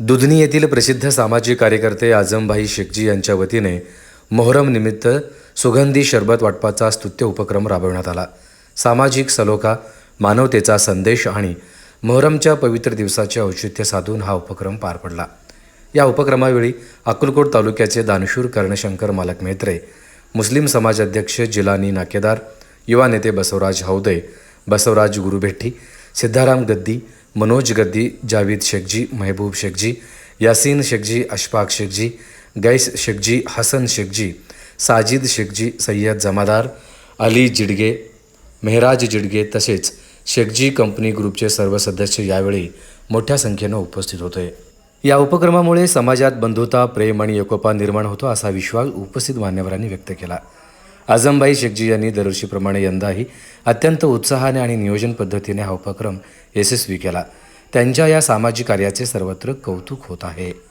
दुधनी येथील प्रसिद्ध सामाजिक कार्यकर्ते आझमभाई शेखजी यांच्या वतीने मोहरम निमित्त सुगंधी शरबत वाटपाचा स्तुत्य उपक्रम राबवण्यात आला. सामाजिक सलोखा मानवतेचा संदेश आणि मोहरमच्या पवित्र दिवसाचे औचित्य साधून हा उपक्रम पार पडला. या उपक्रमावेळी अक्कलकोट तालुक्याचे दानशूर कर्णशंकर मालक मेत्रे मुस्लिम समाज अध्यक्ष जिलानी नाकेदार युवा नेते बसवराज हौदे बसवराज गुरुभेट्टी सिद्धाराम गद्दी मनोज गद्दी जावेद शेखजी महबूब शेखजी यासीन शेखजी अशफाक शेखजी गैस शेखजी हसन शेखजी साजिद शेखजी सय्यद जमादार अली जिडगे मेहराज जिडगे तसेच शेखजी कंपनी ग्रुपचे सर्व सदस्य यावेळी मोठ्या संख्येनं उपस्थित होते. या उपक्रमामुळे समाजात बंधुता प्रेम आणि एकोपा निर्माण होतो असा विश्वास उपस्थित मान्यवरांनी व्यक्त केला. आझमबाई शेखजी यांनी दरवर्षीप्रमाणे यंदाही अत्यंत उत्साहाने आणि नियोजन पद्धतीने हा उपक्रम यशस्वी केला. त्यांच्या या सामाजिक कार्याचे सर्वत्र कौतुक होत आहे.